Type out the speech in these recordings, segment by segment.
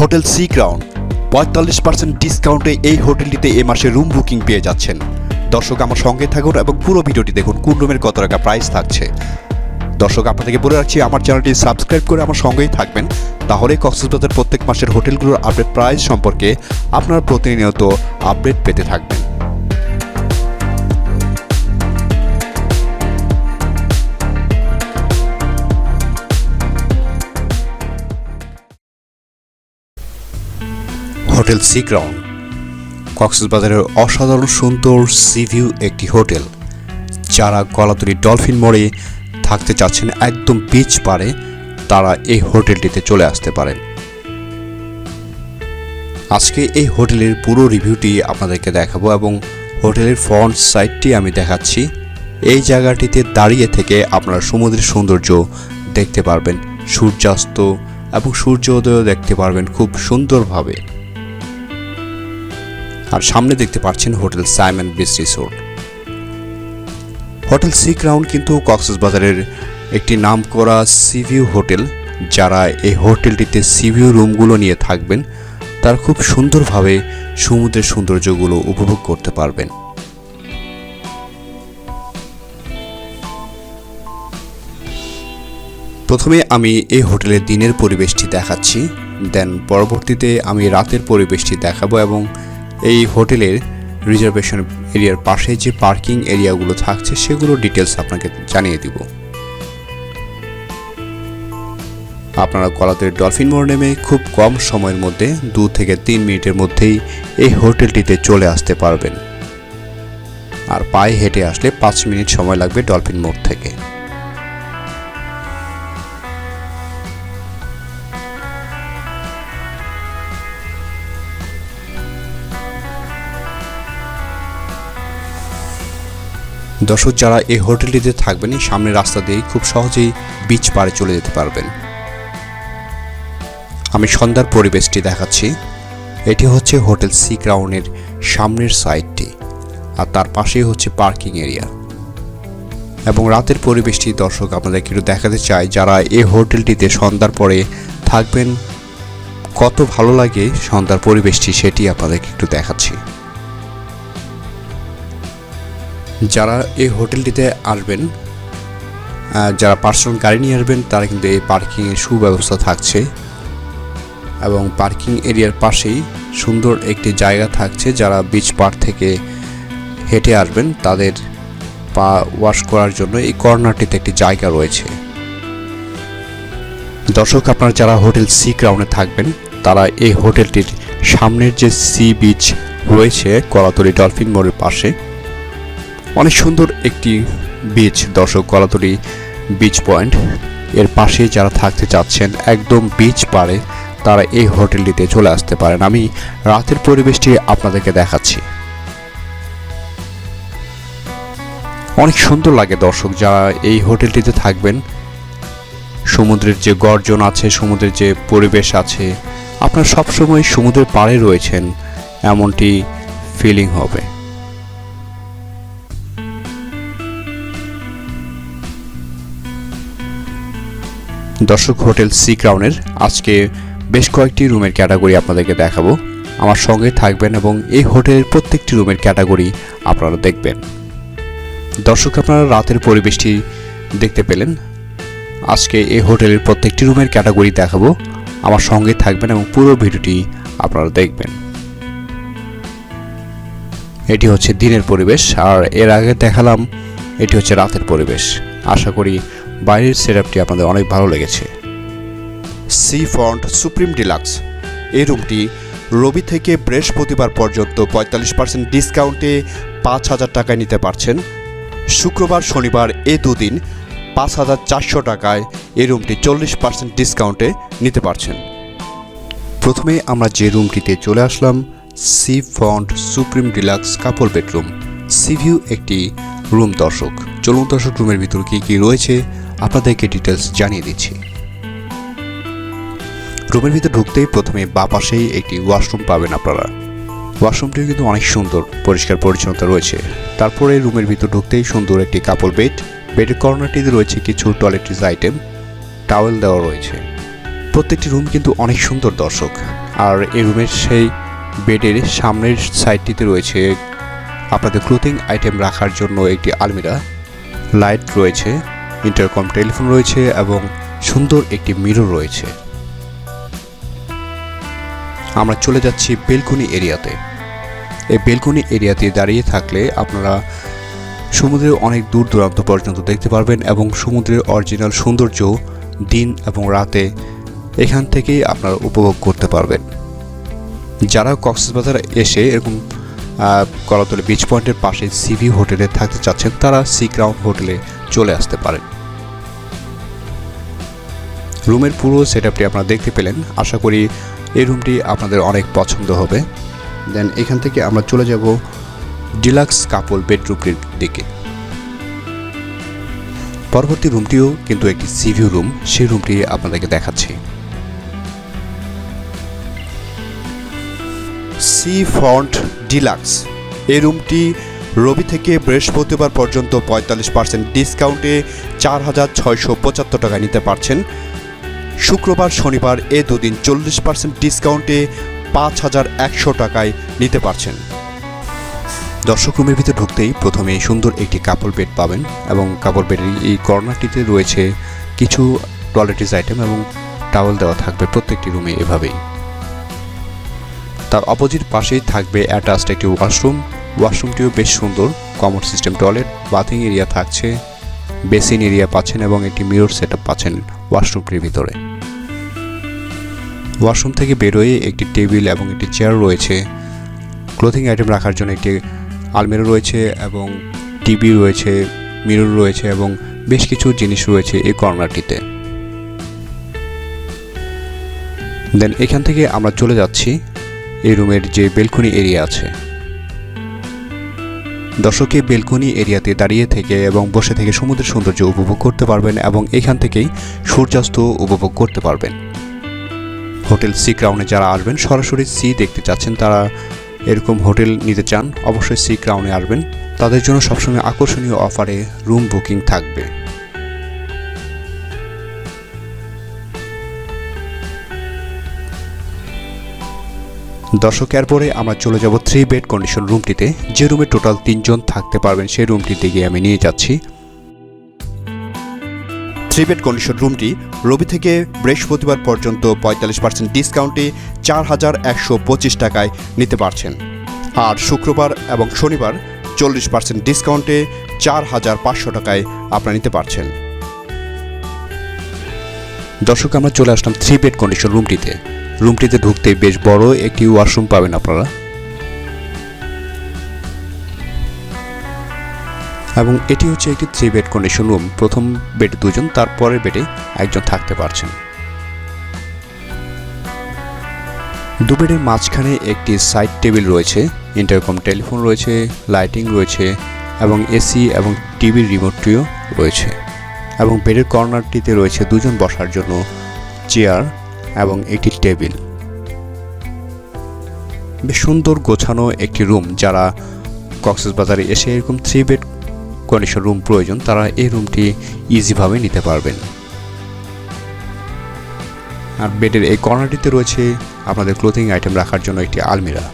Hotel sea crown. পঁয়তাল্লিশ percent ডিসকাউন্টে এই হোটেলটিতে এ মাসে রুম বুকিং পেয়ে যাচ্ছেন। দর্শক আমার সঙ্গে থাকুন এবং পুরো ভিডিওটি দেখুন, কোন রুমের কত টাকা প্রাইস থাকছে। দর্শক আপনাদেরকে বলে রাখছি, আমার চ্যানেলটি সাবস্ক্রাইব করে আমার সঙ্গেই থাকবেন। তাহলে কক্সবাজার প্রত্যেক মাসের হোটেলগুলোর আপডেট প্রাইস সম্পর্কে আপনারা প্রতিনিয়ত আপডেট পেতে থাকবেন। হোটেল সি ক্রাউন কক্সবাজারের অসাধারণ সুন্দর সি ভিউ একটি হোটেল, যারা গলাতুরি ডলফিন মোড়ে থাকতে চাচ্ছেন একদম বিচ পারে তারা এই হোটেলটিতে চলে আসতে পারেন। আজকে এই হোটেলের পুরো রিভিউটি আপনাদেরকে দেখাবো এবং হোটেলের ফ্রন্ট সাইডটি আমি দেখাচ্ছি। এই জায়গাটিতে দাঁড়িয়ে থেকে আপনারা সমুদ্রের সৌন্দর্য দেখতে পারবেন, সূর্যাস্ত এবং সূর্যোদয় দেখতে পারবেন খুব সুন্দরভাবে। আর সামনে দেখতে পাচ্ছেন hotel Simon beach resort. Hotel sea crown কিন্তু কক্সবাজারের একটি নামকরা সিভিউ হোটেল, যারা এই হোটেলটিতে সিভিউ রুমগুলো নিয়ে থাকবেন, তার খুব সুন্দরভাবে সমুদ্রের সৌন্দর্যগুলো উপভোগ করতে পারবেন। প্রথমে আমি এই হোটেলের দিনের পরিবেশটি দেখাচ্ছি, দেন পরবর্তীতে আমি রাতের পরিবেশটি দেখাবো এবং এই হোটেলের রিজার্ভেশন এরিয়ার পাশে যে পার্কিং এরিয়াগুলো থাকছে সেগুলো ডিটেলস আপনাকে জানিয়ে দিব। আপনারা কলাতের ডলফিন মোড় নেমে খুব কম সময়ের মধ্যে দু থেকে তিন মিনিটের মধ্যেই এই হোটেলটিতে চলে আসতে পারবেন। আর পায়ে হেঁটে আসলে পাঁচ মিনিট সময় লাগবে ডলফিন মোড় থেকে। দর্শক যারা এই হোটেলটিতে থাকবেন সামনের রাস্তা দিয়েই খুব সহজেই বিচ পাড়ে চলে যেতে পারবেন। আমি সন্ধ্যার পরিবেশটি দেখাচ্ছি। এটি হচ্ছে হোটেল সি ক্রাউনের সামনের সাইডটি, আর তার পাশেই হচ্ছে পার্কিং এরিয়া। এবং রাতের পরিবেশটি দর্শক আপনাদেরকে একটু দেখাতে চাই, যারা এই হোটেলটিতে সন্ধ্যার পরে থাকবেন, কত ভালো লাগে সন্ধ্যার পরিবেশটি, সেটি আপনাদেরকে একটু দেখাচ্ছি। যারা এই হোটেলটিতে আসবেন যারা পার্সোনাল গাড়ি নিয়ে আসবেন, তারা কিন্তু এই পার্কিংয়ের সুব্যবস্থা থাকছে। এবং পার্কিং এরিয়ার পাশেই সুন্দর একটি জায়গা থাকছে, যারা বিচ পার থেকে হেঁটে আসবেন, তাদের পা ওয়াশ করার জন্য এই কর্নারটিতে একটি জায়গা রয়েছে। দর্শক, আপনারা যারা হোটেল সি ক্রাউনে থাকবেন, তারা এই হোটেলটির সামনের যে সি বিচ রয়েছে, কলাতলি ডলফিন মোড়ের পাশে অনেক সুন্দর একটি বিচ। দর্শক, কলাতলি বিচ পয়েন্ট এর পাশে যারা থাকতে চাচ্ছেন, একদম বিচ পারে তারা এই হোটেলটিতে চলে আসতে পারেন। আমি রাতের পরিবেশটি আপনাদেরকে দেখাচ্ছি। অনেক সুন্দর লাগে দর্শক, যারা এই হোটেলটিতে থাকবেন। সমুদ্রের যে গর্জন আছে, সমুদ্রের যে পরিবেশ আছে, আপনার সবসময় সমুদ্রের পাড়ে রয়েছেন, এমনটি ফিলিং হবে। দর্শক হোটেল সি ক্রাউনের, আজকে বেশ কয়েকটি রুমের ক্যাটাগরি আপনাদেরকে দেখাবো। আমার সঙ্গে থাকবেন এবং এই হোটেলের প্রত্যেকটি রুমের ক্যাটাগরি আপনারা দেখবেন। দর্শক, আপনারা রাতের পরিবেশটি দেখতে পেলেন। আজকে এই হোটেলের প্রত্যেকটি রুমের ক্যাটাগরি দেখাবো। আমার সঙ্গে থাকবেন এবং পুরো ভিডিওটি আপনারা দেখবেন। এটি হচ্ছে দিনের পরিবেশ, আর এর আগে দেখালাম, এটি হচ্ছে রাতের পরিবেশ। আশা করি বাইরের সেটআপটি আপনাদের অনেক ভালো লেগেছে। সি ফন্ট সুপ্রিম ডিলাক্স এই রুমটি রবি থেকে বৃহস্পতিবার পর্যন্ত পঁয়তাল্লিশ পার্সেন্ট ডিসকাউন্টে পাঁচ হাজার টাকায় নিতে পারছেন। শুক্রবার, শনিবার এ দুদিন পাঁচ হাজার চারশো টাকায় এই রুমটি চল্লিশ পার্সেন্ট ডিসকাউন্টে নিতে পারছেন। প্রথমে আমরা যে রুমটিতে চলে আসলাম sea front supreme deluxe couple bedroom sea view একটি রুম দর্শক। চলুন দর্শক রুমের ভিতর কী কী রয়েছে আপনাদেরকে ডিটেলস জানিয়ে দিচ্ছি। রুমের ভিতর ঢুকতেই প্রথমে বা পাশেই একটি ওয়াশরুম পাবেন আপনারা। ওয়াশরুমটিও কিন্তু অনেক সুন্দর, পরিষ্কার পরিচ্ছন্নতা রয়েছে। তারপরে রুমের ভিতর ঢুকতেই সুন্দর একটি কাপড় বেড বেডের কর্নারটিতে রয়েছে কিছু টয়লেট্রিজ আইটেম টাওয়েল দেওয়া রয়েছে। প্রত্যেকটি রুম কিন্তু অনেক সুন্দর দর্শক। আর এই রুমের সেই বেডের সামনের সাইডটিতে রয়েছে আপনাদের ক্লোথিং আইটেম রাখার জন্য একটি আলমিরা। লাইট রয়েছে। ইন্টারকম টেলিফোন রয়েছে এবং সুন্দর একটি মিরর রয়েছে। আমরা চলে যাচ্ছি বেলকনি এরিয়াতে। এই বেলকনি এরিয়াতে দাঁড়িয়ে থাকলে আপনারা সমুদ্রের অনেক দূর দূরান্ত পর্যন্ত দেখতে পারবেন এবং সমুদ্রের অরিজিনাল সৌন্দর্য দিন এবং রাতে এখান থেকেই আপনারা উপভোগ করতে পারবেন। যারা কক্সবাজার এসে এরকম কলাতলি বিচ পয়েন্টের পাশে সিভি হোটেলে থাকতে চাচ্ছেন, তারা সি ক্রাউন হোটেলে চলে আসতে পারেন। রুমের পুরো সেট আপটি আপনারা দেখতে পেলেন। আশা করি এই রুমটি আপনাদের অনেক পছন্দ হবে। দেন এখান থেকে আমরা চলে যাব ডিলাক্স কাপল বেডরুমটির দিকে। পরবর্তী রুমটিও কিন্তু একটি সিভিউ রুম। সেই রুমটি আপনাদেরকে দেখাচ্ছি। Sea front deluxe. এই রুমটি রবি থেকে বৃহস্পতিবার পর্যন্ত পঁয়তাল্লিশ পার্সেন্ট ডিসকাউন্টে চার হাজার ছয়শো পঁচাত্তর টাকায় নিতে পারছেন। শুক্রবার, শনিবার এ দুদিন চল্লিশ পার্সেন্ট ডিসকাউন্টে পাঁচ হাজার একশো টাকায় নিতে পারছেন। দর্শক রুমের ভিতরে ঢুকতেই প্রথমে সুন্দর একটি কাপড় বেড পাবেন এবং কাপড় বেডের এই কর্নারটিতে রয়েছে কিছু টয়লেটিস আইটেম এবং টাওয়েল দেওয়া থাকবে প্রত্যেকটি রুমে এভাবেই। তার অপোজিট পাশেই থাকবে অ্যাটাচড একটি ওয়াশরুম ওয়াশরুমটিও বেশ সুন্দর। Common system toilet bathing area থাকছে, বেসিন এরিয়া পাচ্ছেন এবং একটি মিরর সেট পাচ্ছেন ওয়াশরুমটির ভিতরে। ওয়াশরুম থেকে বেরোয়ে একটি টেবিল এবং একটি চেয়ার রয়েছে। ক্লোথিং আইটেম রাখার জন্য একটি আলমিরা রয়েছে এবং টিভি রয়েছে, মিরর রয়েছে এবং বেশ কিছু জিনিস রয়েছে এই কর্নারটিতে। দেন এখান থেকে আমরা চলে যাচ্ছি। এই রুমের যে বেলকনি এরিয়া আছে। দর্শকে বেলকনি এরিয়াতে দাঁড়িয়ে থেকে এবং বসে থেকে সমুদ্রের সৌন্দর্য উপভোগ করতে পারবেন এবং এখান থেকেই সূর্যাস্ত উপভোগ করতে পারবেন। হোটেল সি ক্রাউনে যারা আসবেন, সরাসরি সি দেখতে চাচ্ছেন তারা এরকম হোটেল নিতে চান, অবশ্যই সি ক্রাউনে আসবেন। তাদের জন্য সবসময় আকর্ষণীয় অফারে রুম বুকিং থাকবে। দর্শক, এরপরে আমরা চলে যাব থ্রি বেড কন্ডিশন রুমটিতে যে রুমে টোটাল তিনজন থাকতে পারবেন, সেই রুমটিতে গিয়ে আমি নিয়ে যাচ্ছি। থ্রি বেড কন্ডিশন রুমটি রবি থেকে বৃহস্পতিবার পর্যন্ত পঁয়তাল্লিশ পার্সেন্ট ডিসকাউন্টে চার হাজার একশো পঁচিশ টাকায় নিতে পারছেন। আর শুক্রবার এবং শনিবার চল্লিশ পার্সেন্ট ডিসকাউন্টে চার হাজার পাঁচশো টাকায় আপনারা নিতে পারছেন। দর্শক, আমরা চলে আসলাম থ্রি বেড কন্ডিশন রুমটিতে রুমটিতে ঢুকতে বেশ বড় একটি ওয়াশরুম পাবেন আপনারা। এবং এটি হচ্ছে একটি থ্রি বেড কন্ডিশন রুম প্রথম বেডে দুজন, তারপরের বেডে একজন থাকতে পারছেন। দু বেডের মাঝখানে একটি সাইড টেবিল রয়েছে ইন্টারকম টেলিফোন রয়েছে লাইটিং রয়েছে, এবং এসি এবং টিভির রিমোটটিও রয়েছে। এবং বেডের কর্নারটিতে রয়েছে দুজন বসার জন্য চেয়ার এবং একটি টেবিল। বেশ সুন্দর গোছানো একটি রুম যারা কক্সবাজারে এসে এরকম থ্রি বেড কন্ডিশন রুম প্রয়োজন, তারা এই রুমটি ইজিভাবে নিতে পারবেন। আর বেডের এই কর্নারটিতে রয়েছে আপনাদের ক্লোথিং আইটেম রাখার জন্য একটি আলমিরা।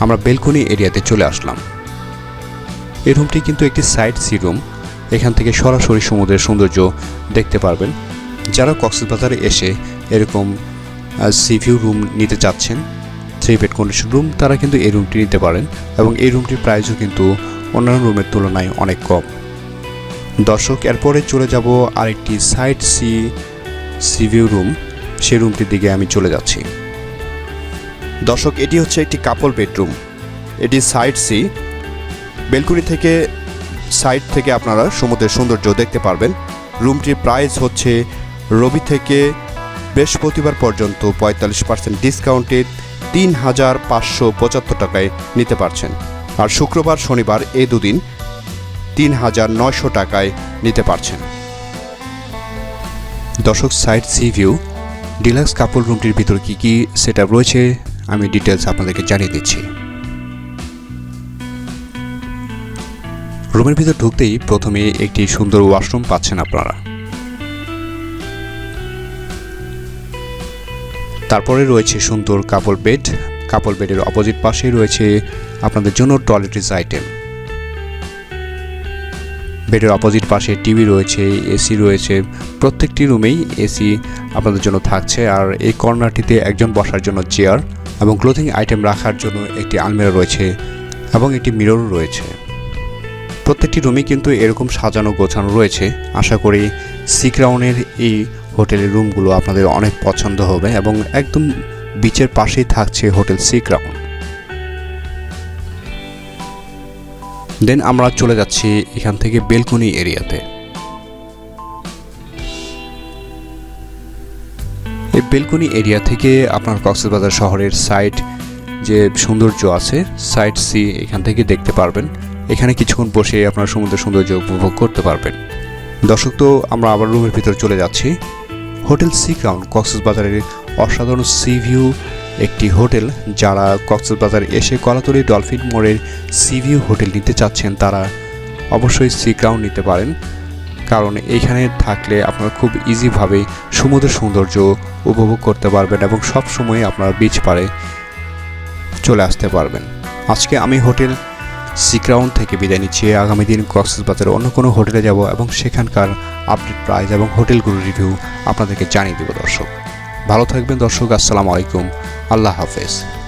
আমরা বেলকনি এরিয়াতে চলে আসলাম। এই রুমটি কিন্তু একটি সাইড সি রুম এখান থেকে সরাসরি সমুদ্রের সৌন্দর্য দেখতে পারবেন। যারা কক্সবাজারে এসে এরকম সিভিউ রুম নিতে চাচ্ছেন থ্রি বেড কন্ডিশন রুম তারা কিন্তু এই রুমটি নিতে পারেন এবং এই রুমটির প্রাইসও কিন্তু অন্যান্য রুমের তুলনায় অনেক কম। দর্শক, এরপরে চলে যাব আরেকটি সাইড সি সিভিউ রুম সেই রুমটির দিকে আমি চলে যাচ্ছি। দর্শক, এটি হচ্ছে একটি কাপল বেডরুম এটি সাইড সি বেলকুনি থেকে সাইড থেকে আপনারা সমুদ্রের সৌন্দর্য দেখতে পারবেন। রুমটির প্রাইস হচ্ছে রবি থেকে বৃহস্পতিবার পর্যন্ত পঁয়তাল্লিশ পার্সেন্ট ডিসকাউন্টে তিন হাজার পাঁচশো পঁচাত্তর টাকায় নিতে পারছেন। আর শুক্রবার, শনিবার এ দুদিন তিন হাজার নয়শো টাকায় নিতে পারছেন। দর্শক সাইড সি ভিউ, ডিলাক্স কাপড় রুমটির ভিতর কী কী সেট রয়েছে, আমি ডিটেলস আপনাদেরকে জানিয়ে দিচ্ছি। রুমের ভিতর ঢুকতেই প্রথমে একটি সুন্দর ওয়াশরুম পাচ্ছেন আপনারা। তারপরে রয়েছে সুন্দর কাপল বেড। কাপল বেডের অপোজিট পাশে রয়েছে আপনাদের জন্য টয়লেট্রিজ আইটেম। বেডের অপোজিট পাশে টিভি রয়েছে, এসি রয়েছে, প্রত্যেকটি রুমেই এসি আপনাদের জন্য থাকছে। আর এই কর্নারটিতে একজন বসার জন্য চেয়ার এবং ক্লোথিং আইটেম রাখার জন্য একটি আলমিরা রয়েছে এবং একটি মিররও রয়েছে। প্রত্যেকটি রুমই কিন্তু এরকম সাজানো গোছানো রয়েছে। আশা করি সিক্রাউনের এই হোটেলের রুমগুলো আপনাদের অনেক পছন্দ হবে এবং একদম বিচের পাশেই থাকছে হোটেল সিক্রাউন দেন আমরা চলে যাচ্ছি এখান থেকে বেলকনি এরিয়াতে। এই বেলকুনি এরিয়া থেকে আপনার কক্সবাজার শহরের সাইড যে সৌন্দর্য আছে সাইড সি এখান থেকে দেখতে পারবেন। এখানে কিছুক্ষণ বসে আপনার সমুদ্র সৌন্দর্য উপভোগ করতে পারবেন। দর্শক, তো আমরা আবার রুমের ভিতর চলে যাচ্ছি। হোটেল সি ক্রাউন কক্সবাজারের অসাধারণ সি ভিউ, একটি হোটেল যারা কক্সবাজার এসে কলাতলি ডলফিন মোড়ের সি ভিউ হোটেল নিতে চাচ্ছেন, তারা অবশ্যই সি ক্রাউন নিতে পারেন। কারণ এখানে থাকলে আপনারা খুব ইজিভাবে সমুদ্র সৌন্দর্য উপভোগ করতে পারবেন এবং সব সময় আপনারা বিচ পারে চলে আসতে পারবেন। আজকে আমি হোটেল সিক্রাউন থেকে বিদায় নিচ্ছি। আগামী দিন কক্সবাজারে অন্য কোনো হোটেলে যাব এবং সেখানকার আপডেট প্রাইস এবং হোটেলগুলোর রিভিউ আপনাদেরকে জানিয়ে দেব দর্শক। ভালো থাকবেন দর্শক, আসসালামু আলাইকুম। আল্লাহ হাফেজ।